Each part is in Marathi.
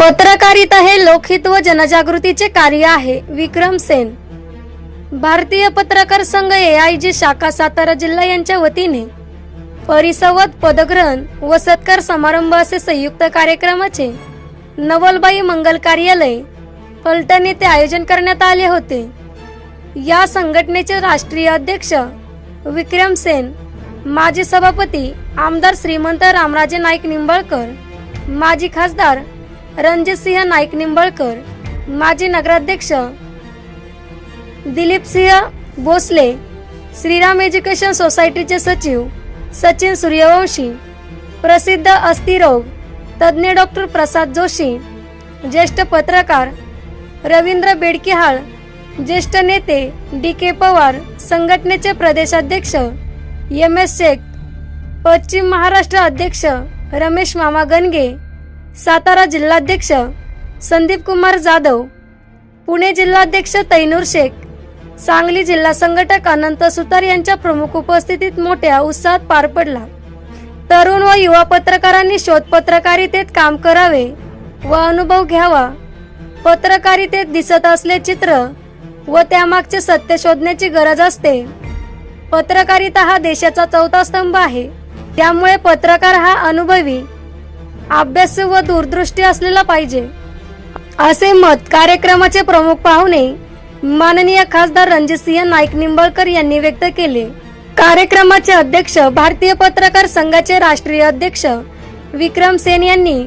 पत्रकारिता हे लोकहित व जनजागृतीचे कार्य आहे. विक्रम सेन. भारतीय पत्रकार संघ ए आय जी शाखा सातारा जिल्हा यांच्या वतीने परिसंवाद पदग्रहण व सत्कार समारंभ असे संयुक्त कार्यक्रमाचे नवलबाई मंगल कार्यालय फलटण येथे आयोजन करण्यात आले होते. या संघटनेचे राष्ट्रीय अध्यक्ष विक्रम सेन माजी सभापती आमदार श्रीमंत रामराजे नाईक निंबाळकर माजी खासदार रणजितसिंह नाईक निंबळकर माजी नगराध्यक्ष दिलीपसिंह भोसले श्रीराम एज्युकेशन सोसायटीचे सचिव सचिन सूर्यवंशी प्रसिद्ध अस्थिरोग तज्ज्ञ डॉक्टर प्रसाद जोशी ज्येष्ठ पत्रकार रवींद्र बेडकिहाळ ज्येष्ठ नेते डी के पवार संघटनेचे प्रदेशाध्यक्ष एम एस शेख पश्चिम महाराष्ट्र अध्यक्ष रमेश मामा गणगे सातारा जिल्हाध्यक्ष संदीप कुमार जाधव पुणे जिल्हाध्यक्ष तैनूर शेख सांगली जिल्हा संघटक अनंत सुतार यांच्या प्रमुख उपस्थितीत मोठ्या उत्साहात पार पडला. तरुण व युवा पत्रकारांनी शोध पत्रकारितेत काम करावे व अनुभव घ्यावा. पत्रकारितेत दिसत असले चित्र व त्यामागचे सत्य शोधण्याची गरज असते. पत्रकारिता हा देशाचा चौथा स्तंभ आहे. त्यामुळे पत्रकार हा अनुभवी अभ्यास व दूरदृष्टी असलेला पाहिजे. असे मत कार्यक्रमाचे प्रमुख पाहुणे माननीय खासदार रणजितसिंह नाईक निंबळकर यांनी व्यक्त केले. कार्यक्रमाचे अध्यक्ष भारतीय पत्रकार संघाचे राष्ट्रीय अध्यक्ष विक्रम सेन यांनी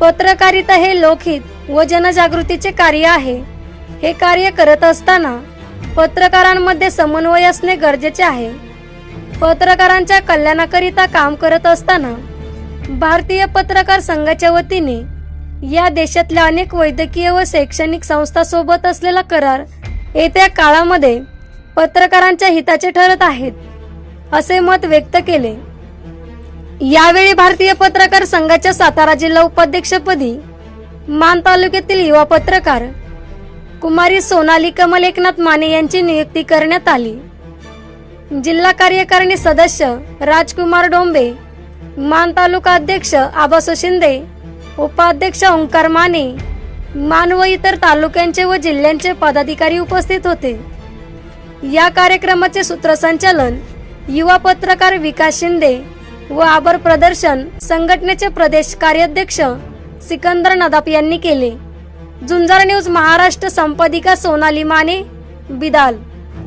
पत्रकारिता हे लोकहित व जनजागृतीचे कार्य आहे. हे कार्य करत असताना पत्रकारांमध्ये समन्वय असणे गरजेचे आहे. पत्रकारांच्या कल्याणाकरिता काम करत असताना भारतीय पत्रकार संघाच्या वतीने या देशातल्या अनेक वैद्यकीय व शैक्षणिक संस्थांसोबत असलेला करार येत्या काळामध्ये पत्रकारांच्या हिताचे ठरत आहेत असे मत व्यक्त केले. यावेळी भारतीय पत्रकार संघाच्या सातारा जिल्हा उपाध्यक्षपदी मान तालुक्यातील युवा पत्रकार कुमारी सोनाली कमल एकनाथ माने यांची नियुक्ती करण्यात आली. जिल्हा कार्यकारिणी सदस्य राजकुमार डोंबे मान तालुका अध्यक्ष आबासो शिंदे उपाध्यक्ष ओंकार माने मान व इतर तालुक्यांचे व जिल्ह्यांचे पदाधिकारी उपस्थित होते. या कार्यक्रमाचे सूत्रसंचालन युवा पत्रकार विकास शिंदे व आबर प्रदर्शन संघटनेचे प्रदेश कार्याध्यक्ष सिकंदर नदाप यांनी केले. झुंजार न्यूज महाराष्ट्र संपादिका सोनाली माने बिदाल.